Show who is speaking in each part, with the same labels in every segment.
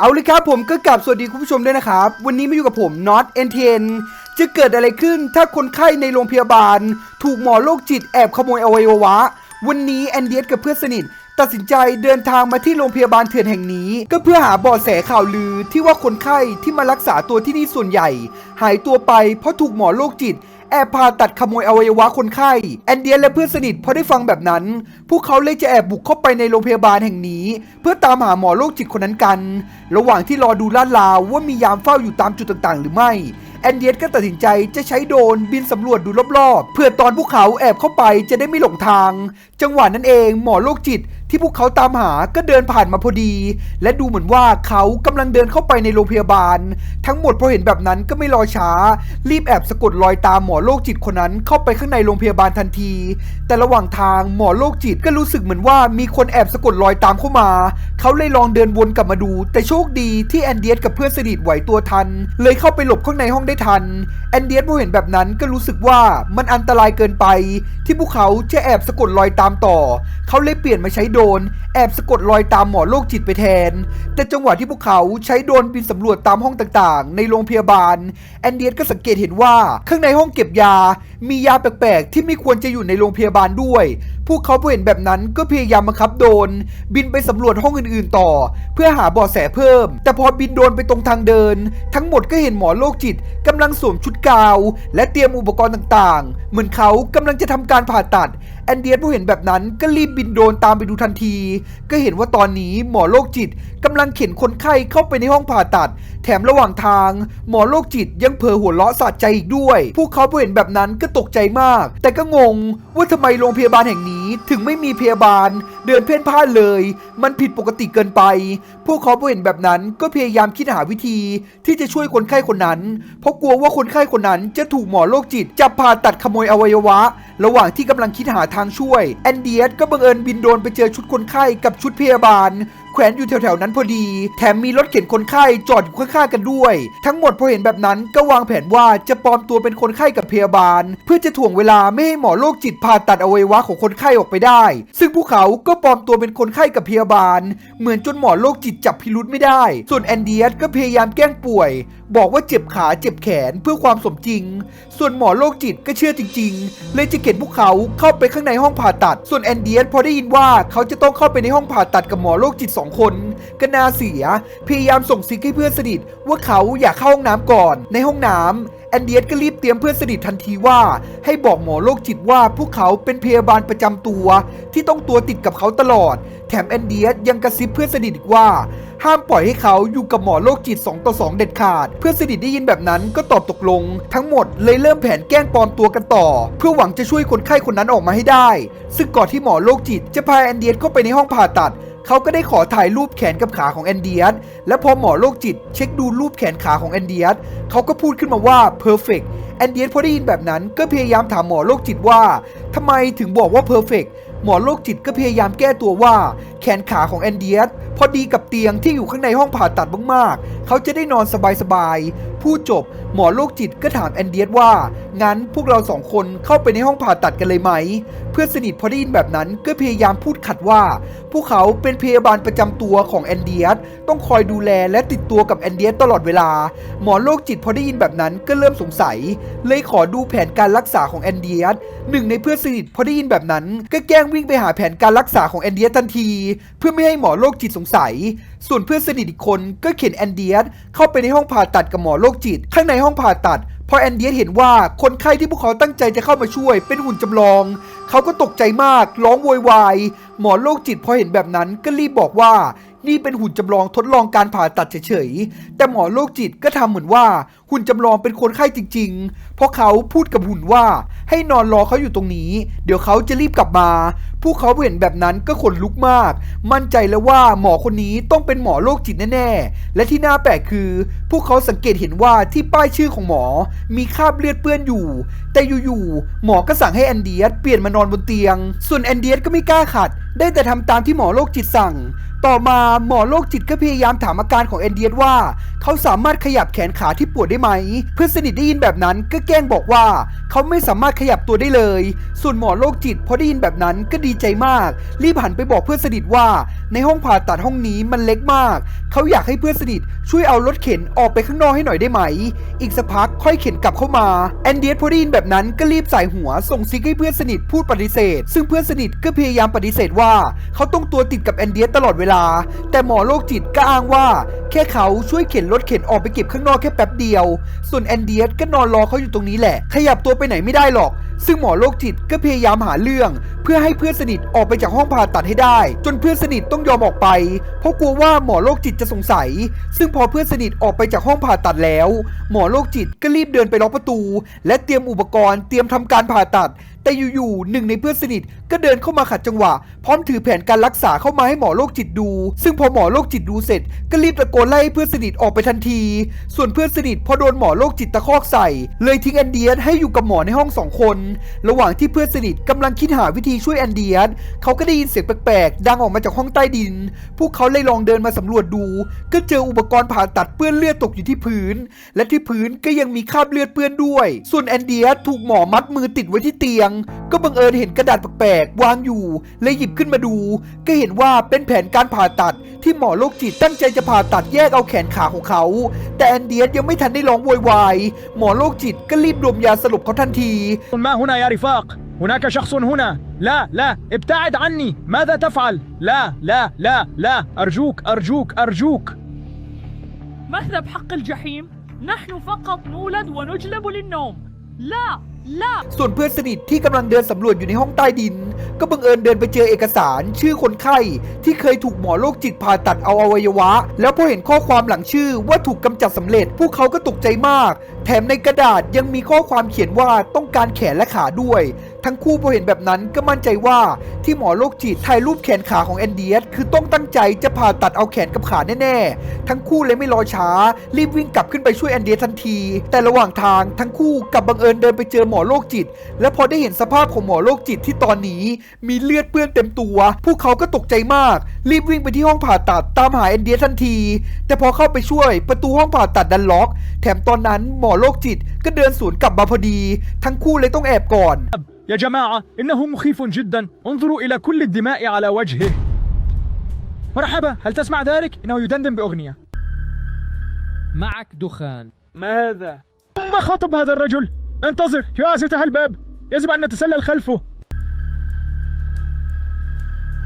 Speaker 1: เอาเลยครับผมก็กลับสวัสดีคุณผู้ชมด้วยนะครับ วันนี้มาอยู่กับผมน็อตเอ็นเทนจะเกิดอะไรขึ้นถ้าคนไข้ในโรงพยาบาล ถูกหมอโรคจิตแอบขโมยอวัยวะ วันนี้แอนเดียสกับเพื่อนสนิท ตัดสินใจเดินทางมาที่โรงพยาบาลเถื่อนแห่งนี้ ก็เพื่อหาเบาะแสข่าวลือที่ว่าคนไข้ที่มารักษาตัวที่นี่ส่วนใหญ่ หายตัวไปเพราะถูกหมอโรคจิต แอบผ่าตัดขโมยอวัยวะคนไข้แอนเดียและเพื่อนสนิทพอได้ฟังแบบนั้น พวกเขาเลยจะแอบบุกเข้าไปในโรงพยาบาลแห่งนี้ เพื่อตามหาหมอโรคจิตคนนั้นกัน ระหว่างที่รอดูลาดลาวว่ามียามเฝ้าอยู่ตามจุดต่างๆ หรือไม่แอนเดียนก็ตัดสินใจจะใช้โดนบินสำรวจดูรอบๆ เพื่อตอนพวกเขาแอบเข้าไปจะได้ไม่หลงทาง จังหวะนั้นเองหมอโรคจิต ที่พวกเขาตามหาก็เดินผ่านมาพอดี และดูเหมือนว่าเขากำลังเดินเข้าไปในโรงพยาบาล ทั้งหมดพอเห็นแบบนั้นก็ไม่รอช้า รีบแอบสะกดรอยตามหมอโรคจิตคนนั้นเข้าไปข้างในโรงพยาบาลทันที แต่ระหว่างทางหมอโรคจิตก็รู้สึกเหมือนว่ามีคนแอบสะกดรอยตามเข้ามา เขาเลยลองเดินวนกลับมาดู แต่โชคดีที่แอนเดียสกับเพื่อนสนิทไหวตัวทัน เลยเข้าไปหลบข้างในห้องได้ทัน แอนเดียสพอเห็นแบบนั้นก็รู้สึกว่ามันอันตรายเกินไป ที่พวกเขาจะแอบสะกดรอยตามต่อ เขาเลยเปลี่ยนมาใช้โดนแอบสะกดรอยตามหมอโรคจิตไปแทน แต่จังหวะที่พวกเขาใช้โดรนบินสำรวจตามห้องต่างๆ ในโรงพยาบาล แอนเดียสก็สังเกตเห็นว่าข้างในห้องเก็บยามียาแปลกๆ ที่ไม่ควรจะอยู่ในโรงพยาบาลด้วย พวกเขาพอเห็นแบบนั้นก็พยายามบังคับโดน บินไปสำรวจห้องอื่นๆต่อ เพื่อหาเบาะแสเพิ่ม แต่พอบินโดนไปตรงทางเดิน ทั้งหมดก็เห็นหมอโรคจิตกำลังสวมชุดกาว และเตรียมอุปกรณ์ต่างๆ เหมือนเขากำลังจะทำการผ่าตัดแอนเดียนพอเห็นแบบนั้นก็รีบบินโดรนตามไปดูทันที ก็เห็นว่าตอนนี้หมอโรคจิตกำลังเข็นคนไข้เข้าไปในห้องผ่าตัด แถมระหว่างทาง หมอโรคจิตยังเผลอหัวเราะสะใจอีกด้วย พวกเขาพอเห็นแบบนั้นก็ตกใจมาก แต่ก็งงว่าทำไมโรงพยาบาลแห่งนี้ถึงไม่มีพยาบาล เดินเพ่นพ่านเลย มันผิดปกติเกินไป พวกเขาพอเห็นแบบนั้นก็พยายามคิดหาวิธี ที่จะช่วยคนไข้คนนั้น เพราะกลัวว่าคนไข้คนนั้นจะถูกหมอโรคจิตจับผ่าตัดขโมยอวัยวะ ระหว่างที่กำลังคิดหาทางช่วยแอนเดียสก็บังเอิญบินโดนไปเจอชุดคนไข้กับชุดพยาบาล แขวนอยู่แถวๆนั้นพอดี แถมมีรถเข็นคนไข้จอดอยู่ข้างๆกันด้วย ทั้งหมดพอเห็นแบบนั้นก็วางแผนว่าจะปลอมตัวเป็นคนไข้กับพยาบาล เพื่อจะถ่วงเวลาไม่ให้หมอโรคจิตผ่าตัดอวัยวะของคนไข้ออกไปได้ ซึ่งพวกเขาก็ปลอมตัวเป็นคนไข้กับพยาบาล เหมือนจนหมอโรคจิตจับพิรุธไม่ได้ ส่วนแอนเดียสก็พยายามแกล้งป่วย บอกว่าเจ็บขาเจ็บแขนเพื่อความสมจริง ส่วนหมอโรคจิตก็เชื่อจริง ๆ เลยจะเข็นพวกเขาเข้าไปข้างในห้องผ่าตัด ส่วนแอนเดียสพอได้ยินว่าเขาจะต้องเข้าไปในห้องผ่าตัดกับหมอโรคจิตสองคนก็น่าเสีย พยายามส่งซิกให้เพื่อนสนิทว่าเขาอยากเข้าห้องน้ำก่อน ในห้องน้ำแอนเดียสก็รีบเตรียมเพื่อนสนิททันทีว่า ให้บอกหมอโรคจิตว่าพวกเขาเป็นพยาบาลประจำตัว ที่ต้องตัวติดกับเขาตลอด แถมแอนเดียสยังกระซิบเพื่อนสนิทอีกว่า ห้ามปล่อยให้เขาอยู่กับหมอโรคจิต2ต่อ2เด็ดขาด เพื่อนสนิทได้ยินแบบนั้นก็ตอบตกลง ทั้งหมดเลยเริ่มแผนแกล้งปลอมตัวกันต่อ เพื่อหวังจะช่วยคนไข้คนนั้นออกมาให้ได้ ซึ่งก่อนที่หมอโรคจิตจะพาแอนเดียสเข้าไปในห้องผ่าตัด เขาก็ได้ขอถ่ายรูปแขนกับขาของแอนเดียส และพอหมอโรคจิตเช็คดูรูปแขนขาของแอนเดียสเขาก็พูดขึ้นมาว่า perfect แอนเดียสพอได้ยินแบบนั้นก็พยายามถามหมอโรคจิตว่าทำไมถึงบอกว่า perfect หมอโรคจิตก็พยายามแก้ตัวว่า แขนขาของแอนเดียสพอดีกับเตียงที่อยู่ข้างในห้องผ่าตัดมากๆ เขาจะได้นอนสบายๆพูดจบ หมอโรคจิตก็ถามแอนเดียสว่า งั้นพวกเราสองคนเข้าไปในห้องผ่าตัดกันเลยไหม เพื่อนสนิทพอได้ยินแบบนั้นก็พยายามพูดขัดว่า พวกเขาเป็นพยาบาลประจำตัวของแอนเดียสต้องคอยดูแลและติดตัวกับแอนเดียสตลอดเวลา หมอโรคจิตพอได้ยินแบบนั้นก็เริ่มสงสัย เลยขอดูแผนการรักษาของแอนเดียสหนึ่งในเพื่อนสนิทพอได้ยินแบบนั้นก็แกล้งวิ่งไปหาแผนการรักษาของแอนเดียสทันที เพื่อไม่ให้หมอโรคจิตสงสัย ส่วนเพื่อนสนิทอีกคนก็เข็นแอนเดียสเข้าไปในห้องผ่าตัดกับหมอโรคจิต ข้างในห้องผ่าตัดพอแอนเดียสเห็นว่าคนไข้ที่พวกเขาตั้งใจจะเข้ามาช่วย เป็นหุ่นจำลอง เขาก็ตกใจมากร้องโวยวายหมอโรคจิตพอเห็นแบบนั้นก็รีบบอกว่า นี่เป็นหุ่นจำลองทดลองการผ่าตัดเฉยๆ แต่หมอโรคจิตก็ทำเหมือนว่าหุ่นจำลองเป็นคนไข้จริง ๆ เพราะเขาพูดกับหุ่นว่าให้นอนรอเขาอยู่ตรงนี้ เดี๋ยวเขาจะรีบกลับมาพวกเขาเห็นแบบนั้นก็ขนลุกมาก มั่นใจแล้วว่าหมอคนนี้ต้องเป็นหมอโรคจิตแน่ๆ และที่น่าแปลกคือ พวกเขาสังเกตเห็นว่าที่ป้ายชื่อของหมอ มีคราบเลือดเปื้อนอยู่ แต่อยู่ๆหมอก็สั่งให้แอนเดียสเปลี่ยนมานอนบนเตียง ส่วนแอนเดียสก็ไม่กล้าขัด ได้แต่ทำตามที่หมอโรคจิตสั่ง ต่อมาหมอโรคจิตก็พยายามถามอาการของแอนเดียสว่า เขาสามารถขยับแขนขาที่ปวดได้ไหม เพื่อนสนิทได้ยินแบบนั้นก็แกล้งบอกว่า เขาไม่สามารถขยับตัวได้เลย ส่วนหมอโรคจิตพอได้ยินแบบนั้นก็ดีใจมาก รีบหันไปบอกเพื่อนสนิทว่า ในห้องผ่าตัดห้องนี้มันเล็กมาก เขาอยากให้เพื่อนสนิทช่วยเอารถเข็นออกไปข้างนอกให้หน่อยได้ไหม อีกสักพักค่อยเข็นกลับเข้ามาแอนเดียสพอได้ยินแบบนั้นก็รีบใส่หัวส่งซิกให้เพื่อนสนิทพูดปฏิเสธ ซึ่งเพื่อนสนิทก็พยายามปฏิเสธว่า เขาต้องตัวติดกับแอนเดียสตลอดเวลาแต่หมอโรคจิตก็อ้างว่า แค่เขาช่วยเข็นรถเข็นออกไปเก็บข้างนอกแค่แป๊บเดียว ส่วนแอนเดียสก็นอนรอเขาอยู่ตรงนี้แหละ ขยับตัวไปไหนไม่ได้หรอก ซึ่งหมอโรคจิตก็พยายามหาเรื่อง เพื่อให้เพื่อนสนิทออกไปจากห้องผ่าตัดให้ได้ จนเพื่อนสนิทต้องยอมออกไป เพราะกลัวว่าหมอโรคจิตจะสงสัย ซึ่งพอเพื่อนสนิทออกไปจากห้องผ่าตัดแล้ว หมอโรคจิตก็รีบเดินไปล็อกประตู และเตรียมอุปกรณ์เตรียมทำการผ่าตัด แต่อยู่ๆหนึ่งในเพื่อนสนิทก็เดินเข้ามาขัดจังหวะ พร้อมถือแผนการรักษาเข้ามาให้หมอโรคจิตดู ซึ่งพอหมอโรคจิตดูเสร็จ ก็รีบตะโกนไล่เพื่อนสนิทออกไปทันที ส่วนเพื่อนสนิทพอโดนหมอโรคจิตตะคอกใส่ เลยทิ้งแอนเดียสให้อยู่กับหมอในห้องสองคน ระหว่างที่เพื่อนสนิทกำลังคิดหาวิธีช่วยแอนเดียสเขาก็ได้ยินเสียงแปลกๆดังออกมาจากห้องใต้ดิน พวกเขาเลยลองเดินมาสำรวจดู ก็เจออุปกรณ์ผ่าตัดเปื้อนเลือดตกอยู่ที่พื้น และที่พื้นก็ยังมีคราบเลือดเปื้อนด้วย ส่วนแอนเดียสถูกหมอมัดมือติดไว้ที่เตียงก็บังเอิญเห็นกระดาษแปลกๆวางอยู่ เลยหยิบขึ้นมาดู ก็เห็นว่าเป็นแผนการผ่าตัด ที่หมอโรคจิตตั้งใจจะผ่าตัดแยกเอาแขนขาของเขา แต่แอนเดียสยังไม่ทันได้ร้องโวยวายหมอโรคจิตก็รีบดมยาสลบเขาทันที
Speaker 2: ما هنا يا رفاق هناك شخص هنا لا لا ابتعد عني ماذا تفعل لا لا لا لا أرجوك أرجوك أرجوك
Speaker 3: ماذا بحق الجحيم؟ نحن فقط نولد ونجلب للنوم لا
Speaker 1: ส่วนเพื่อนสนิทที่กำลังเดินสำรวจอยู่ในห้องใต้ดิน ก็บังเอิญเดินไปเจอเอกสารชื่อคนไข้ที่เคยถูกหมอโรคจิตผ่าตัดเอาอวัยวะ แล้วพอเห็นข้อความหลังชื่อว่าถูกกำจัดสำเร็จ พวกเขาก็ตกใจมาก แถมในกระดาษยังมีข้อความเขียนว่าต้องการแขนและขาด้วย ทั้งคู่พอเห็นแบบนั้นก็มั่นใจว่าที่หมอโรคจิตถ่ายรูปแขนขาของแอนเดียสคือต้องตั้งใจจะผ่าตัดเอาแขนกับขาแน่ๆ ทั้งคู่เลยไม่รอช้า รีบวิ่งกลับขึ้นไปช่วยแอนเดียสทันที แต่ระหว่างทางทั้งคู่กลับบังเอิญเดินไปเจอหมอโรคจิต และพอได้เห็นสภาพของหมอโรคจิตที่ตอนนี้ มีเลือดเปื้อนเต็มตัว พวกเขาก็ตกใจมาก รีบวิ่งไปที่ห้องผ่าตัดตามหาแอนเดียสทันที แต่พอเข้าไปช่วยประตูห้องผ่าตัดดันล็อก แถมตอนนั้นหมอโรคจิตก็เดินสวนกลับมาพอดี ทั้งคู่เลยต้องแอบก่อน
Speaker 2: يا جماعة إنه مخيف جدا انظروا إلى كل الدماء على وجهه مرحبا هل تسمع ذلك؟ إنه يدندن بأغنية
Speaker 4: معك دخان
Speaker 2: ماذا؟ ما خاطب هذا الرجل؟ انتظر يا فتح الباب يجب أن نتسلل خلفه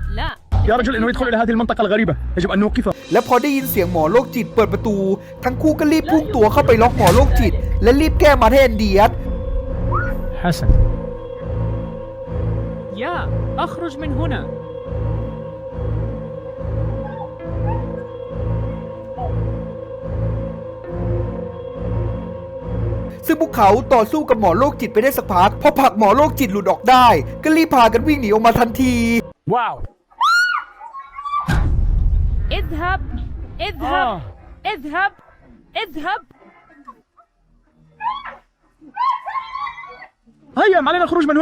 Speaker 3: لا
Speaker 2: يا رجل إنه يدخل إلى هذه المنطقة الغريبة يجب أن نوقفه
Speaker 1: และพอได้ยินเสียงหมอโรคจิตเปิดประตู ทั้งคู่ก็รีบพุ่งตัวเข้าไปล็อกหมอโรคจิต และรีบแก้มาให้แอนเดียส
Speaker 2: حسن
Speaker 3: يا أخرج من هنا
Speaker 1: ซึ่งพวกเขาต่อสู้กับหมอโรคจิตไปได้สักพัก พอผลักหมอโรคจิตหลุดออกได้ ก็รีบพากันวิ่งหนีออกมาทันที
Speaker 2: واو
Speaker 3: اذهب اذهب
Speaker 2: آه.
Speaker 3: اذهب اذهب
Speaker 2: هيا ما علينا الخروج من هنا